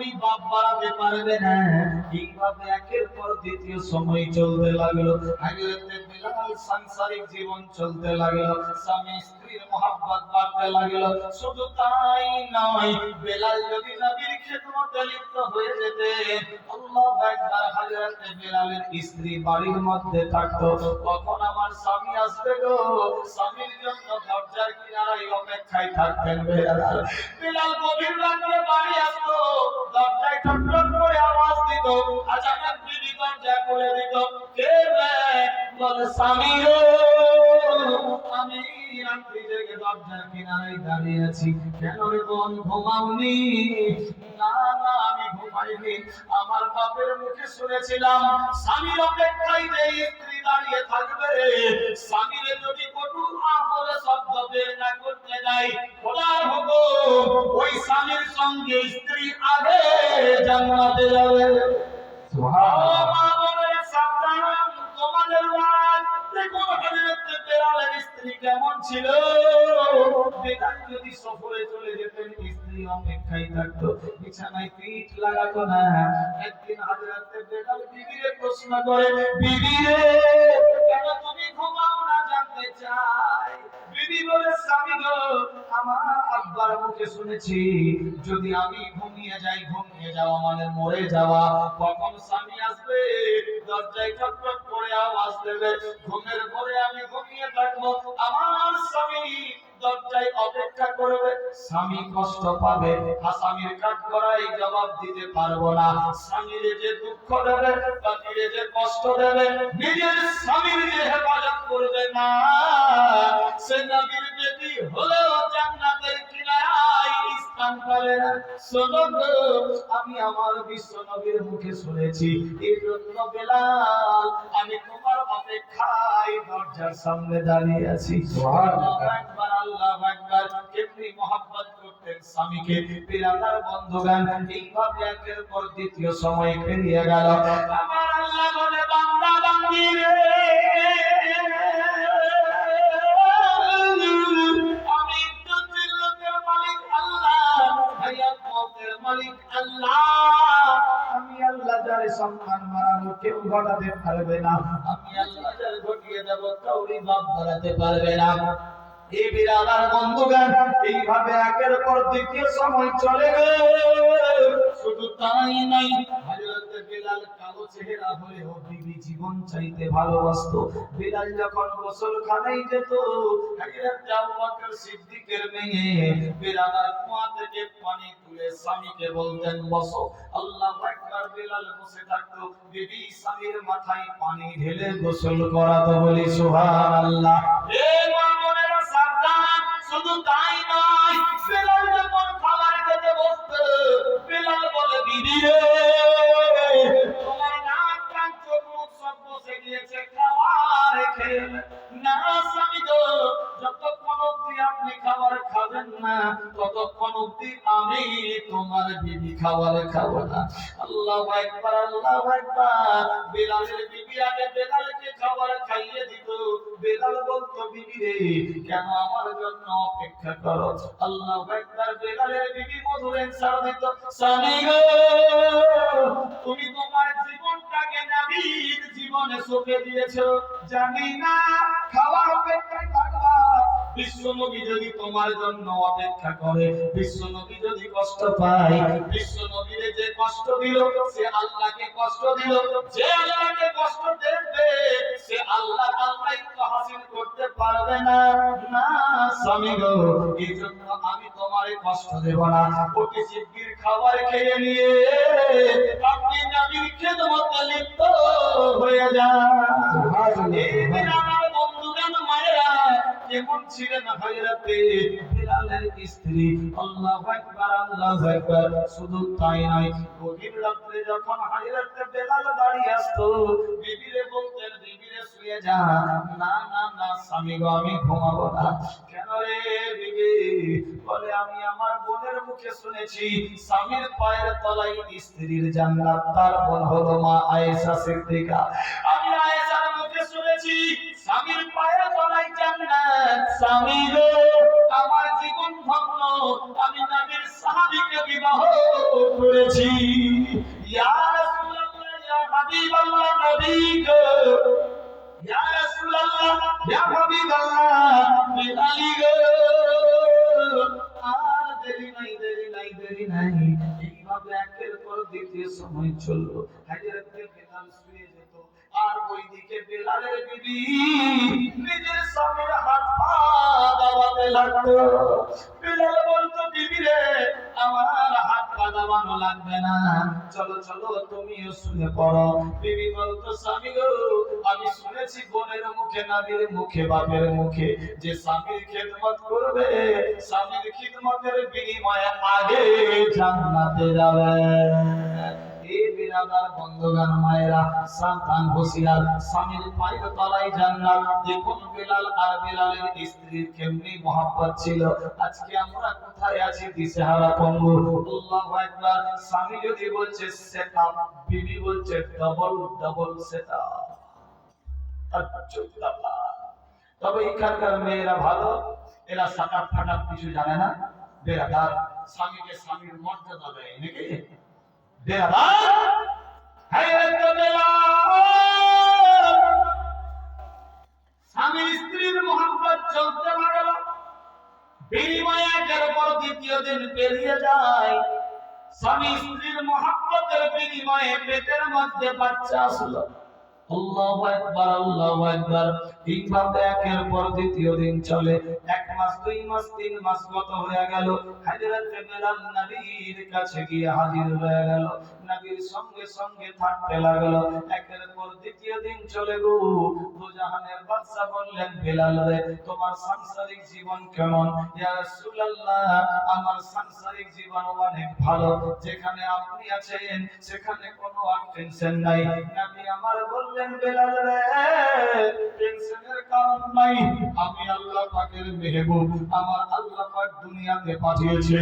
কাউরি বাপ বাড়াতে পারবে না এইভাবে একের পর দ্বিতীয় সময় চলতে লাগল। বিলাল সাংসারিক জীবন চলতে লাগল। স্বামী স্ত্রীর বাড়তে লাগল। শুধু তাই নয়, বেলাল যদি নবীর লিপ্ত হয়ে যেতে হযরতে বেলালের স্ত্রী বাড়ির মধ্যে থাকতো। কখন আমার স্বামী আসবে গো? স্বামীর জন্য দরজার কিনারায় অপেক্ষায় থাকতেন বেলাল। বেলাল গভীর রাতে বাড়ি আসতো। দরজায় ঠকঠক করে আওয়াজ দিত। আচানক বিবি দরজা খুলে দিত কে রে বলে স্বামী আমি রাত্রি জেগে দরজার কিনারায় দাঁড়িয়ে আছি কেন রে বোন ঘুমাওনি না না আমি ঘুমাইনি আমার বাপের মুখে শুনেছিলাম স্বামীর যদি কটু হুকুম ওই স্বামীর সঙ্গে স্ত্রী আগে জান্নাতে যাবে একদিন হযরত বেলাল বিবিরে প্রশ্ন করে বিবি রে কেন তুমি ঘুমাও না জানতে বিবি স্বামী আব্বার মুখে শুনেছি, যদি আমি ঘুমিয়ে যাই, ঘুমিয়ে যাওয়া মানে মরে যাওয়া। কখন স্বামী আসবে? দরজায় ঠকঠক করে আওয়াজ দেবে। ঘুমের পরে আমি ঘুমিয়ে থাকব। আমার স্বামী স্বামী কষ্ট পাবে। আসামির কাঠ করাই জবাব দিতে পারব না। স্বামীর যে দুঃখ দেবে পাখিরে যে কষ্ট দেবে, নিজের স্বামীর যে হেফাজত করবে না। সে বেটি হলেও জান্নাতের কিনারায় স্থান পাবে না। আমি আমার বিশ্ব নবীর মুখে শুনেছি এই জন্য বেলাল আমি তোমার অপেক্ষায় দরজার সামনে দাঁড়িয়ে আছি। আকবার আল্লাহু আকবার কেমনি মহব্বত করতেন স্বামীকে। বিরাদার বন্ধুগান এইভাবে একের পর দ্বিতীয় সময় পেরিয়ে গেল। আমার আল্লাহ বলে পারবে না। আমি ঘটিয়ে দেব বাপ পারবে না। এই বিরাদার এইভাবে একের পর দ্বিতীয় সময় চলে শুধু তাই নাই বিলাল কালো চেহারা হলেও বিবি জীবন চাইতে ভালোবাসতো। বিলাল যখন গোসলখানায় যেত হযরত আবু বকর সিদ্দিকের মেয়ে বিলালার কুয়া থেকে পানি তুলে স্বামীকে বলতেন, বসো। আল্লাহ একবার বিলাল বসে থাকতো। বিবি স্বামীর মাথায় পানি ঢেলে গোসল করাতো বলি, সুবহানাল্লাহ। এ মা খাবার না তুমি তোমার জীবনটাকে জীবনে জানি না অপেক্ষায় বিশ্ব যদি তোমার জন্য অপেক্ষা করে, বিশ্ব যদি কষ্ট পায়, বিশ্ব কষ্ট দিল সে আল্লাহকে কষ্ট দিল। যে আল্লাহকে কষ্ট দেবে সে আল্লাহ আল্লাহ হাসিল করতে পারবে না। না স্বামী গো এই জন্য আমি তোমারে কষ্ট দেব না। ওকে শিগগির খাবার খেয়ে নিয়ে আপনি নবীর খেদমতে লিপ্ত হয়ে যান। এই দিন আমার বন্ধুগান মায়েরা কেমন ছিলেন হযরতে স্ত্রী, আল্লাহু আকবার আল্লাহু আকবার। শুধু তাই নয়, গভীর যখন হযরতে আসতো, বিবিরে বলতেন, বিবিরে শুয়ে যা। না না না, স্বামী গো, আমি ঘুমাবো না। কেন রে বিবি? বলে, আমি আমার বোনের মুখে শুনেছি, স্বামীর পায়ের তলায় স্ত্রীর জান্নাত, তার বোন হলো মা আয়েশা সিদ্দিকা। আমি আয়েশার মুখে শুনেছি স্বামীর পায়ের তলায় যা জান্নাত। স্বামী গো, আমার জীবন ধন্য। আমি নবীর সাহাবীকে বিবাহ করেছি। ইয়া রাসূলুল্লাহ, ইয়া নবী গো। ইয়া রাসূলুল্লাহ, ইয়া গো। আর দেরি নাই দেরি নাই দেরি নাই। এইভাবে একের পর দ্বিতীয় সময় চলল। হাজরতে চলো চলো, তুমিও শুনে পড়ো। বিবি বলতো, স্বামী গো, আমি শুনেছি বোনের মুখে নাবির মুখে বাপের মুখে, যে স্বামীর খেদমত করবে, স্বামীর খিদমতের বিনিময়ে আগে জান্নাতে যাবে। এই বন্ধগান মায়েরা সাবধান হুঁশিয়ার স্বামীর পায়ের তলায় জান্নাত দেখুন বিলাল আর বিলালের স্ত্রীর কেমনি মহব্বত ছিল। আজকে আমরা কোথায় আছি দিশেহারা পঙ্গু আল্লাহু আকবার। স্বামী যদি বলছে সেটা বিবি বলছে ডবল ডবল সেটা তবে এখানকার মেয়েরা ভালো, এরা সাকাত ফাটাত কিছু জানে না। বেরাদার, স্বামীকে স্বামীর মর্যাদা দেয় নাকি? যায়। স্বামী স্ত্রীর মোহাম্মতের বিনিময়ে পেটের মধ্যে বাচ্চা আসলো। আল্লাহু আকবার আল্লাহু আকবার এইভাবে একের পর দ্বিতীয় দিন চলে। এক মাস, দুই মাস, তিন মাস গত হয়ে গেল? হযরত বেলাল নবীর কাছে গিয়ে হাজির হয়ে গেল। নবীর সঙ্গে সঙ্গে থাকতে লাগল। একের পর দ্বিতীয় দিন চলে গো। দুজাহানের বাদশা বললেন, বেলাল রে, তোমার সাংসারিক জীবন কেমন? ইয়া রাসূলুল্লাহ, আমার সাংসারিক জীবন অনেক ভালো। যেখানে আপনি আছেন, সেখানে কোনো আর টেনশন নাই। নবী আমার বললেন, বেলাল রে আমি আল্লাহ পাকের মেহবুব আমার আল্লাহ পাক দুনিয়াতে পাঠিয়েছে।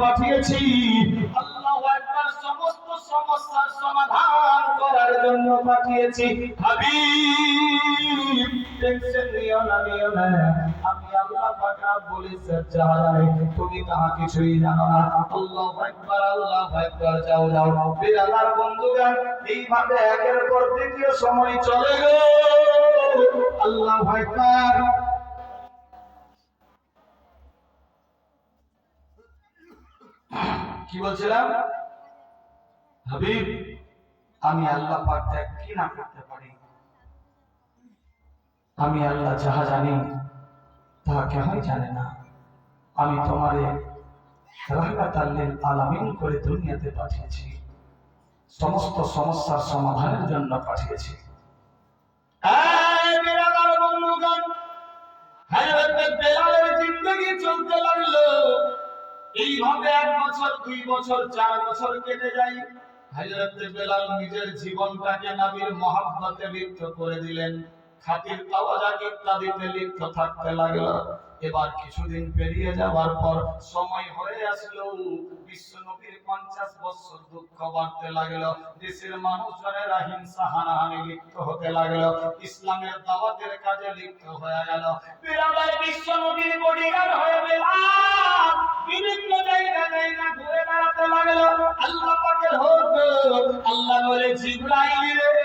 পাঠিয়েছি। সমস্ত সমস্যার সমাধান করার জন্য পাঠিয়েছি। আমি আল্লাহ তুমি তাহা কিছুই জানো না। আল্লাহু আল্লাহু যাও যাও। বিরালার এইভাবে একের পর দ্বিতীয় সময় চলে গো। আল্লাহু কি বলছিলাম? হাবিব আমি আল্লাহ পাক কি না করতে পারি। আমি আল্লাহ যাহা জানি, তাহা কেহই জানে না। আমি তোমারে রাহমাত আল্লিল আলামিন করে দুনিয়াতে পাঠিয়েছি। সমস্ত সমস্যার সমাধানের জন্য পাঠিয়েছি। বেলালের জিন্দগি চলতে লাগল। এইভাবে এক বছর, দুই বছর, চার বছর কেটে যায়। হযরত বেলাল নিজের জীবনটাকে নবীর মহাব্বতে লিপ্ত করে দিলেন। খাতির তাওয়াজাক ইত্যাদিতে লিপ্ত থাকতে লাগল। এবার কিছুদিন পেরিয়ে যাওয়ার পর সময় হয়ে আসলো বিশ্ব নবীর পঞ্চাশ বছর দুঃখ বাড়তে লাগল। দেশের মানুষজনেরা হিংসা, হানাহানি লিপ্ত হতে লাগল। ইসলামের দাওয়াতের কাজে লিপ্ত হয়ে গেল। বিশ্ব নবীর বডিগার্ড হয়ে বেলাল বিভিন্ন জায়গা জায়গা ঘুরে বেড়াতে লাগল। আল্লাহ পাকের হুকুম আল্লাহ বলে, জিবরাইল রে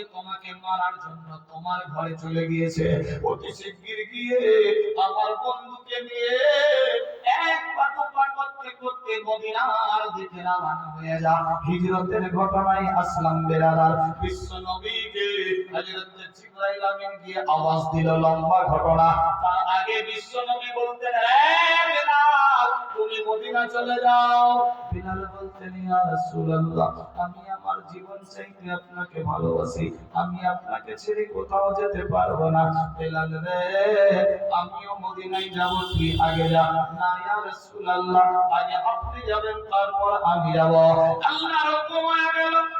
নিয়ে তোমাকে মারার জন্য তোমার ঘরে চলে গিয়েছে। অতি শিগগির গিয়ে আমার বন্ধুকে নিয়ে এক করতে করতে মদিনার দিকে রওনা হয়ে যা। হিজরতের ঘটনায় আসলাম বিশ্ব নবীকে হযরত জিবরাইল আমিন গিয়ে আওয়াজ দিল, লম্বা ঘটনা। তার আগে বিশ্ব নবী বলতেন রে তুমি মদিনা চলে যাও। বিলাল বলতেন ইয়া রাসূলুল্লাহ, আমি আমার জীবন চাইতে আপনাকে ভালোবাসি। আমি আপনাকে ছেড়ে কোথাও যেতে পারব না। বিলাল রে, আমিও মদিনায় যাব, তুই আগে যা। না, ইয়া রাসূলুল্লাহ, আগে আপনি যাবেন, তারপর আমি যাব। আল্লাহ রব্বুল আলামিন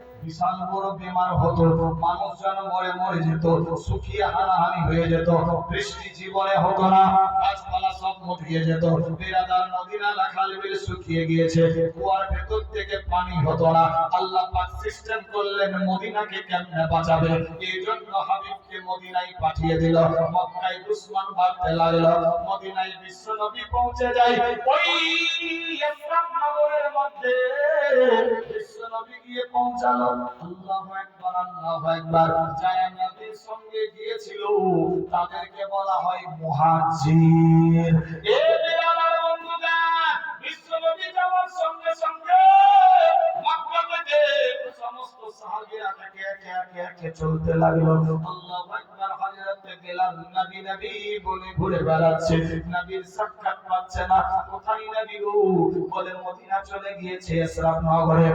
বিশাল বড় বেমার হতো মানুষজন মরে মরে যেত শুকিয়ে হানাহানি হয়ে যেত, বৃষ্টি জীবনে হতো না, গাছপালা সব মরিয়ে যেত বেরাদার নদী নালা খাল বিল শুকিয়ে গিয়েছে, কুয়ার ভেতর থেকে পানি হতো না, আল্লাহ পাক সিস্টেম করলেন মদিনাকে কেমনে বাঁচাবে? এই জন্য হাবিবকে মদিনায় পাঠিয়ে দিল, মক্কায় দুশ্মন বাড়তে লাগল, মদিনায় বিশ্ব নবী পৌঁছে যায়, ওই বিশ্ব নবী গিয়ে পৌঁছালো। আল্লাহু আকবার আল্লাহু আকবার। যারা নবীর সঙ্গে গিয়েছিল, তাদেরকে বলা হয় মুহাজির এ বেলালের বন্ধুগণ বিশ্ব নবী যাওয়ার সঙ্গে সঙ্গে মক্কা থেকে সমস্ত সাহাবীরা একে একে একে একে চলতে লাগল। আল্লাহু আকবার, হযরত বেলাল নবী নবী বলে ঘুরে বেড়াচ্ছে। নবীর সাক্ষাৎ পাচ্ছে না। কোথায় নবী গো? বলে মদিনা চলে গিয়েছে, ইসরাফ নগরে।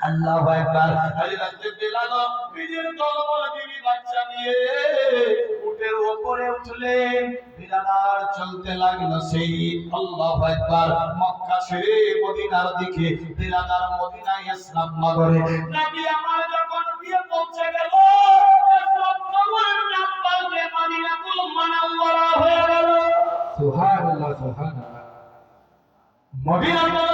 আল্লাহু আকবার। হযরত বেলাল নিজের দলবল বিবি বাচ্চা নিয়ে উটের উপরে উঠলেন বিলাল আর চলতে লাগল সেই আল্লাহু আকবার। মক্কা ছেড়ে মদিনার দিকে বিলাল আর মদিনায় ইসলাম নগরে। নবী আমার যখন বিয়ে পৌঁছে গেল ইসলাম নগরের নাম পাল্টে মদিনাতুল মুনাওয়ারা হয়ে গেল। সুবহানাল্লাহ সুবহানাল্লাহ। মদিনাতুল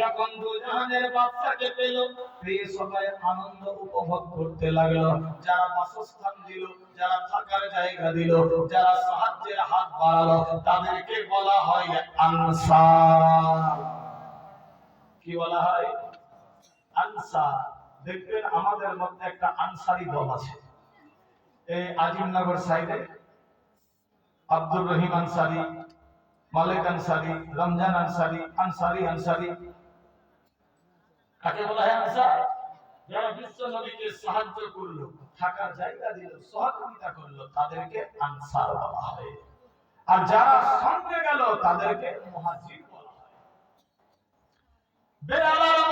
যখন দুজাহানের বাচ্চাকে পেল। সবাই আনন্দ উপভোগ করতে লাগল। যারা বাসস্থান দিল, যারা থাকার জায়গা দিল, যারা সাহায্যের হাত বাড়ালো, তাদেরকে বলা হয় আনসার। কি বলা হয়? আনসার। দেখবেন আমাদের মধ্যে একটা আনসারি দল আছে। এই আজিমনগর সাইডে আব্দুর রহিম আনসারি, মালিক আনসারি, রমজান আনসারি আনসারি আনসারি। কাকে বলা হয় আনসার। যারা বিশ্ব নবীকে সাহায্য করল, থাকার জায়গা দিল, সহযোগিতা করল, তাদেরকে আনসার বলা হয়। আর যারা সঙ্গে গেল, তাদেরকে মুহাজির বলা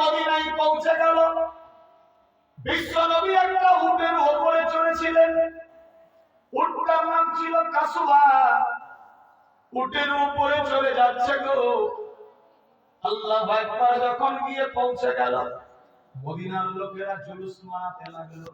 মদিনায় পৌঁছে গেল। বিশ্ব নবী একটা উটের চড়েছিলেন। উটটার নাম ছিল কাসুবা উটের উপরে চলে যাচ্ছে গো। আল্লাহ একবার যখন গিয়ে পৌঁছে গেল মদিনার লোকেরা জুলুস মানাতে লাগল।